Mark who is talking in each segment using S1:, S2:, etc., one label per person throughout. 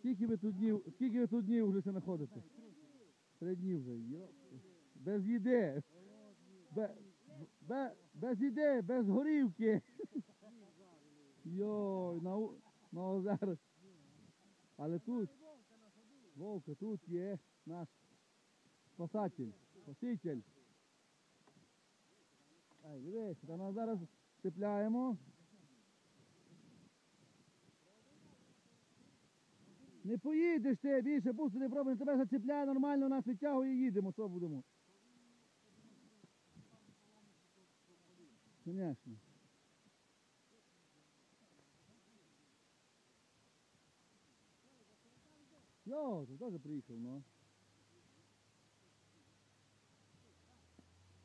S1: Скільки ви тут днів, скільки ви тут днів вже знаходите? Три дні вже. Йо. Без їди. Без, без, без їди, без горівки. Йой, на, на озер. Але тут, Вовка, тут є наш спасатель, спаситель. Ай, дивись, там зараз цепляємо. Не поїдеш ти більше, бусу не пробуй, тебе заціпляє, нормально нас відтягує, їдемо, що будемо. Звісно. Йо, ти теж приїхав, ну.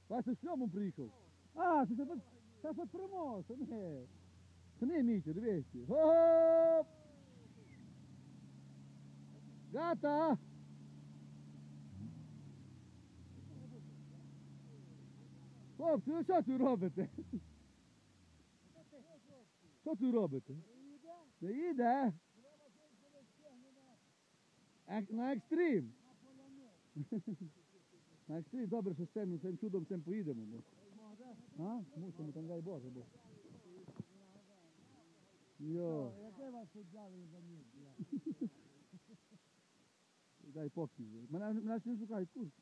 S1: Бачите, з шльому приїхав. А, це це, це, це, це, це, це, це, це, це, Gata! Хлопці, ну що тут робите? Що тут робите? Не їде? Ек, на екстрим. На екстрим, добре, що з цим, цим чудом цим поїдемо. А? Мусимо, там дай Боже, бо. Йо.
S2: Яке вас піддали за
S1: місце? da
S2: hipótese. Mas nós, temos o um carro curto.